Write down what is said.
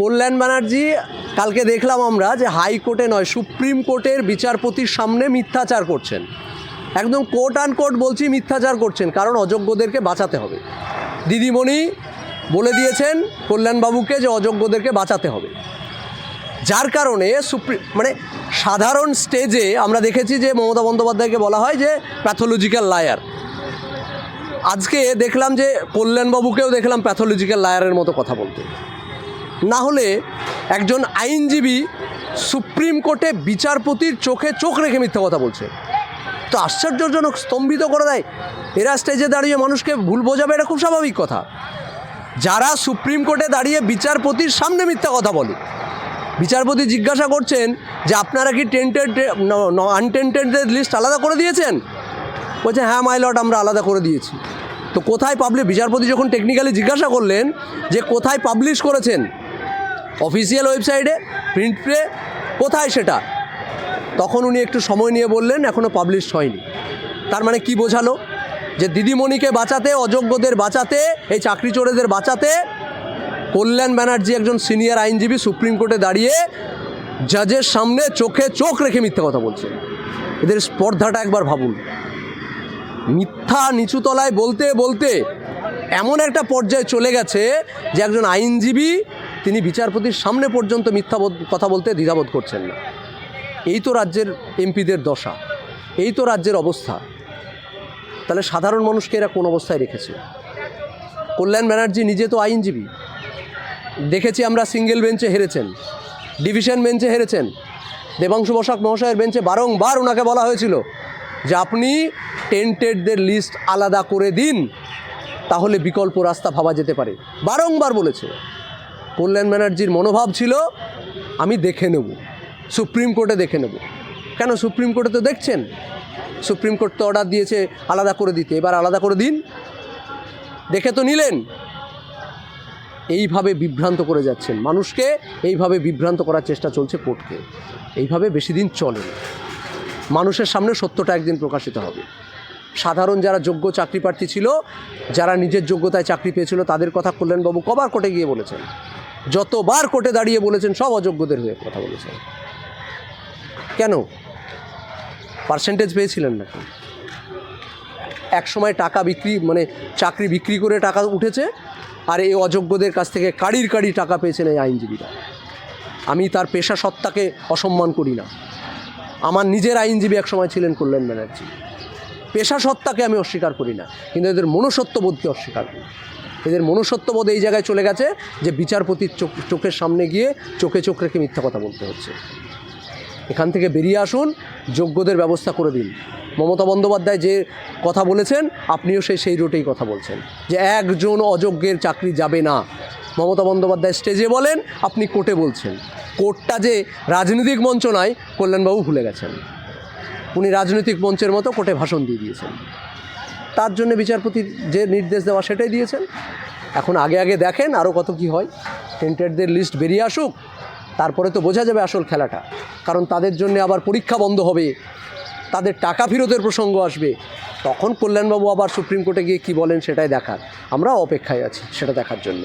কল্যাণ ব্যানার্জি, কালকে দেখলাম আমরা যে হাইকোর্টে নয়, সুপ্রিম কোর্টের বিচারপতির সামনে মিথ্যাচার করছেন। একদম কোর্ট অ্যান্ড কোর্ট বলছি মিথ্যাচার করছেন, কারণ অযোগ্যদেরকে বাঁচাতে হবে। দিদিমণি বলে দিয়েছেন কল্যাণবাবুকে যে অযোগ্যদেরকে বাঁচাতে হবে। যার কারণে সুপ্রিম মানে সাধারণ স্টেজে আমরা দেখেছি যে মমতা বন্দ্যোপাধ্যায়কে বলা হয় যে প্যাথোলজিক্যাল লায়ার। আজকে দেখলাম যে কল্যাণবাবুকেও দেখলাম প্যাথোলজিক্যাল লায়ারের মতো কথা বলতে। না হলে একজন আইনজীবী সুপ্রিম কোর্টে বিচারপতির চোখে চোখ রেখে মিথ্যা কথা বলছে। তো আশ্চর্যজনক স্তম্ভিত করে দেয়। এরা স্টেজে দাঁড়িয়ে মানুষকে ভুল বোঝাবে, এটা খুব স্বাভাবিক কথা। যারা সুপ্রিম কোর্টে দাঁড়িয়ে বিচারপতির সামনে মিথ্যা কথা বলে, বিচারপতি জিজ্ঞাসা করছেন যে আপনারা কি টেন্টেড আনটেন্টেডদের লিস্ট আলাদা করে দিয়েছেন? বলছে হ্যাঁ মাই লট আমরা আলাদা করে দিয়েছি। তো কোথায় পাবলিশ বিচারপতি যখন টেকনিক্যালি জিজ্ঞাসা করলেন যে কোথায় পাবলিশ করেছেন অফিসিয়াল ওয়েবসাইটে প্রিন্টে কোথায় সেটা? তখন উনি একটু সময় নিয়ে বললেন এখনও পাবলিশ হয়নি। তার মানে কি বোঝালো? যে দিদিমণিকে বাঁচাতে, অযোগ্যদের বাঁচাতে, এই চাকরি চোরেদের বাঁচাতে, কল্যাণ ব্যানার্জি একজন সিনিয়র আইনজীবী সুপ্রিম কোর্টে দাঁড়িয়ে জাজের সামনে চোখে চোখ রেখে মিথ্যা কথা বলছে। এদের স্পর্ধাটা একবার ভাবুন। মিথ্যা নিচুতলায় বলতে বলতে এমন একটা পর্যায়ে চলে গেছে যে একজন আইনজীবী তিনি বিচারপতির সামনে পর্যন্ত মিথ্যা কথা বলতে দ্বিধাবোধ করছেন না। এই তো রাজ্যের এমপিদের দশা, এই তো রাজ্যের অবস্থা। তাহলে সাধারণ মানুষকে এরা কোন অবস্থায় রেখেছে? কল্যাণ ব্যানার্জি নিজে তো আইনজীবী। দেখেছি আমরা সিঙ্গেল বেঞ্চে হেরেছেন, ডিভিশন বেঞ্চে হেরেছেন। দেবাংশু বসাক মহাশয়ের বেঞ্চে বারংবার ওনাকে বলা হয়েছিল যে আপনি টেন্টেডদের লিস্ট আলাদা করে দিন, তাহলে বিকল্প রাস্তা ভাবা যেতে পারে। বারংবার বলেছে। কল্যাণ ব্যানার্জির মনোভাব ছিল, আমি দেখে নেব। সুপ্রিম কোর্টে দেখে নেব। কেন সুপ্রিম কোর্টে তো দেখছেন? সুপ্রিম কোর্ট তো অর্ডার দিয়েছে আলাদা করে দিতে। এবার আলাদা করে দিন। দেখে তো নিলেন। এইভাবে বিভ্রান্ত করে যাচ্ছেন মানুষকে, এইভাবে বিভ্রান্ত করার চেষ্টা চলছে কোর্টকে। এইভাবে বেশি দিন চলে। মানুষের সামনে সত্যটা একদিন প্রকাশিত হবে। সাধারণ যারা যোগ্য চাকরি প্রার্থী ছিল, যারা নিজের যোগ্যতায় চাকরি পেয়েছিল, তাদের কথা কল্যাণবাবু কবার কোর্টে গিয়ে বলেছেন। যতবার কোর্টে দাঁড়িয়ে বলেছেন, সব অযোগ্যদের হয়ে কথা বলেছেন। কেন? পার্সেন্টেজ পেয়েছিলেন নাকি? এক সময় টাকা বিক্রি মানে চাকরি বিক্রি করে টাকা উঠেছে, আর এই অযোগ্যদের কাছ থেকে কাড়ির কাড়ি টাকা পেয়েছেন এই আইনজীবীরা। আমি তার পেশা সত্তাকে অসম্মান করি না। আমার নিজের আইনজীবী এক সময় ছিলেন কল্যাণ ব্যানার্জি। পেশা সত্তাকে আমি অস্বীকার করি না, কিন্তু এদের মনুষ্যত্ববোধকে অস্বীকার করি। এদের মনুষ্যত্ববোধ এই জায়গায় চলে গেছে যে বিচারপতির চোখ চোখের সামনে গিয়ে চোখে চোখ রেখে মিথ্যা কথা বলতে হচ্ছে। এখান থেকে বেরিয়ে আসুন, যোগ্যদের ব্যবস্থা করে দিন। মমতা বন্দ্যোপাধ্যায় যে কথা বলেছেন, আপনিও সেই সেই রুটেই কথা বলছেন। যে একজন অযোগ্যের চাকরি যাবে না। মমতা বন্দ্যোপাধ্যায় স্টেজে বলেন, আপনি কোর্টে বলছেন। কোর্টটা যে রাজনৈতিক মঞ্চ নয়, কল্যাণবাবু ভুলে গেছেন। উনি রাজনৈতিক মঞ্চের মতো কোর্টে ভাষণ দিয়ে দিয়েছেন। তার জন্য বিচারপতি যে নির্দেশ দেওয়া সেটাই দিয়েছেন। এখন আগে আগে দেখেন আরও কত কি হয়। টেন্টেডদের লিস্ট বেরিয়ে আসুক, তারপরে তো বোঝা যাবে আসল খেলাটা। কারণ তাদের জন্য আবার পরীক্ষা বন্ধ হবে, তাদের টাকা ফেরতের প্রসঙ্গ আসবে। তখন কল্যাণবাবু আবার সুপ্রিম কোর্টে গিয়ে কি বলেন সেটাই দেখার। আমরা অপেক্ষায় আছি সেটা দেখার জন্য।